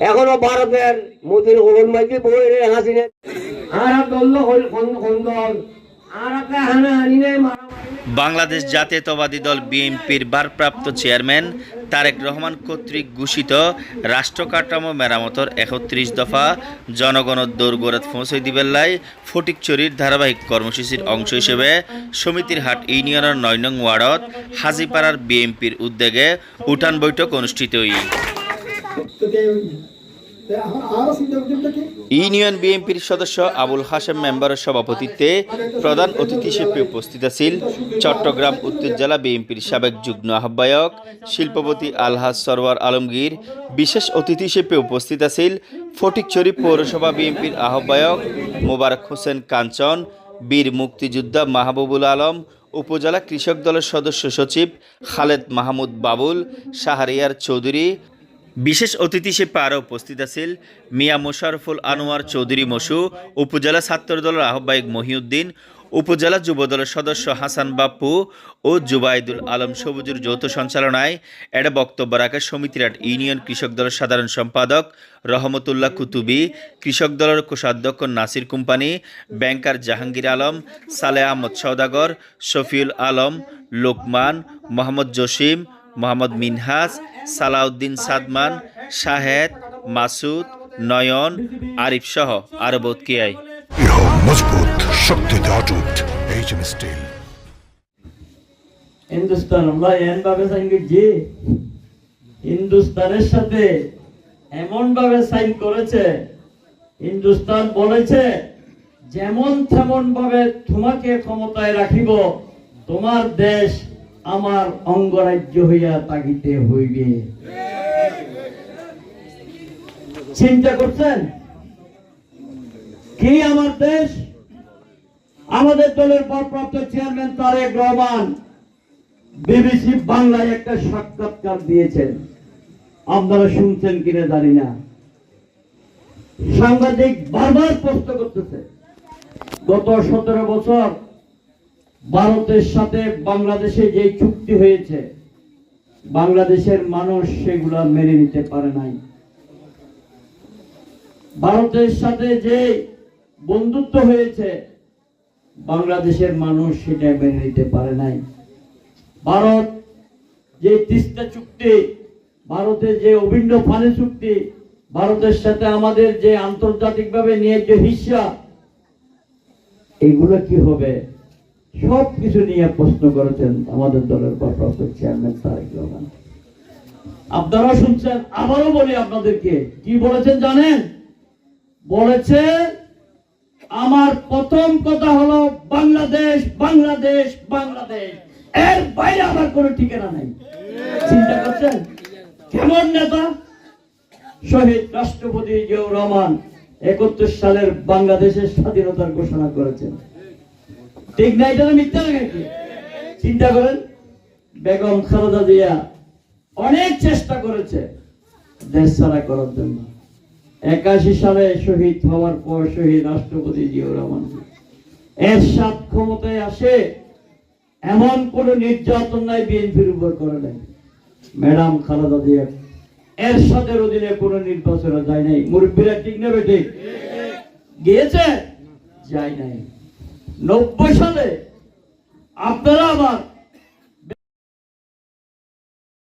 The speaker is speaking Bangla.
এখনও ভারতের মোদির হল মাঝে বই রে হাসিনে আর দল হল আর হানা বাংলাদেশ জাতীয়তাবাদী দল বিএনপির ভারপ্রাপ্ত চেয়ারম্যান তারেক রহমান কর্তৃক ঘোষিত রাষ্ট্র কাঠামো মেরামতর একত্রিশ দফা জনগণের দৌড়গোড়াত পৌঁছে দিবেল্লাই ফটিকচুরির ধারাবাহিক কর্মসূচির অংশ হিসেবে সমিতির হাট ইউনিয়নের নয় নং ওয়ার্ডত হাজিপাড়ার বিএনপির উদ্যোগে উঠান বৈঠক অনুষ্ঠিত ইউনিয়ন বিএনপির সদস্য আবুল হাসেম মেম্বারের সভাপতিত্বে প্রধান অতিথি হিসেবে উপস্থিত আছেন চট্টগ্রাম উত্তর জেলা বিএনপির সাবেক যুগ্ম আহ্বায়ক শিল্পপতি আলহাজ সরওয়ার আলমগীর, বিশেষ অতিথি হিসেবে উপস্থিত আছেন ফটিকছড়ি পৌরসভা বিএনপির আহ্বায়ক মোবারক হোসেন কাঞ্চন, বীর মুক্তিযোদ্ধা মাহবুবুল আলম, উপজেলা কৃষক দলের সদস্য সচিব খালেদ মাহমুদ বাবুল, শাহরিয়ার চৌধুরী বিশেষ অতিথি হিসেবে আরও উপস্থিত আছেন মিয়া মোশারফুল আনোয়ার চৌধুরী মসু, উপজেলা ছাত্র দলের আহ্বায়ক মহিউদ্দিন, উপজেলা যুব দলের সদস্য হাসান বাপ্পু ও জুবাইদুল আলম সবুজুর যৌথ সঞ্চালনায় এটা বক্তব্য রাখে সমিতিরাট ইউনিয়ন কৃষক দলের সাধারণ সম্পাদক রহমতুল্লাহ কুতুবি, কৃষক দলের কোষাধ্যক্ষ নাসির কোম্পানি, ব্যাংকার জাহাঙ্গীর আলম সালেহ আহমদ সওদাগর, শফিউল আলম, লোকমান, মোহাম্মদ জসিম মোহাম্মদ মিনহাজ সালাউদ্দিন সাদমান শাহেদ মাসুদ নয়ন আরিফ সহ আরও বোধ কিয়াই ইহ মজবুত শক্তিতে অটুট এইচএম স্টিল হিন্দুস্তান আমরা এমন ভাবে সাইন করছি হিন্দুস্তানের সাথে এমন ভাবে সাইন করেছে হিন্দুস্তান বলেছে যেমন তেমন ভাবে তোমাকে ক্ষমতায় রাখিব তোমার দেশ আমার অঙ্গরাজ্য হইয়া তাকিতে হইবে। চিন্তা করছেন? কি আমার দেশ? আমাদের দলের ভারপ্রাপ্ত চেয়ারম্যান তারেক রহমান বিবিসি বাংলায় একটা সাক্ষাৎকার দিয়েছেন। আপনারা শুনছেন কিনা জানি না। সাংবাদিক বারবার প্রশ্ন করতেছে। গত সতেরো বছর ভারতের সাথে বাংলাদেশে যে চুক্তি হয়েছে, বাংলাদেশের মানুষ সেগুলা মেনে নিতে পারে নাই। ভারতের সাথে যে বন্ধুত্ব হয়েছে, বাংলাদেশের মানুষ সেটা মেনে নিতে পারে নাই। ভারত যে তিস্তা চুক্তি ভারতের যে অভিন্ন ফানি চুক্তি, ভারতের সাথে আমাদের যে আন্তর্জাতিকভাবে নিয়ে যে হিস্সা এগুলো কি হবে? সব কিছু নিয়ে প্রশ্ন করেছেন আমাদের দলের ভারপ্রাপ্ত চেয়ারম্যান তারেক রহমান। আপনারা শুনছেন, আবারও বলি আপনাদেরকে, কি বলেছেন জানেন? বলেছে, আমার প্রথম কথা হলো, বাংলাদেশ বাংলাদেশ বাংলাদেশ। এর বাইরে আমার কোনো ঠিকানা নাই। চিন্তা করছেন? কেমন নেতা? শহীদ রাষ্ট্রপতি জিয়াউর রহমান একত্রিশ সালের বাংলাদেশের স্বাধীনতার ঘোষণা করেছেন। ঠিক না এটা মিথ্যা নাকি চিন্তা করেন, বেগম খালেদা জিয়া অনেক চেষ্টা করেছে দেশ ছাড়া করার জন্য। একাশি সালে শহীদ হওয়ার পর শহীদ রাষ্ট্রপতি জিয়াউর রহমান এর সাত ক্ষমতায় আসে, এমন কোন নির্যাতন নাই বিএনপির উপর করে নাই। ম্যাডাম খালেদা জিয়া এর সাথে অধীনে কোনো নির্বাচনে যায় নাই। মুরব্বীরা ঠিক নেবে ঠিক গিয়েছে? যায় নাই। নব্বই সালে আপনারা আবার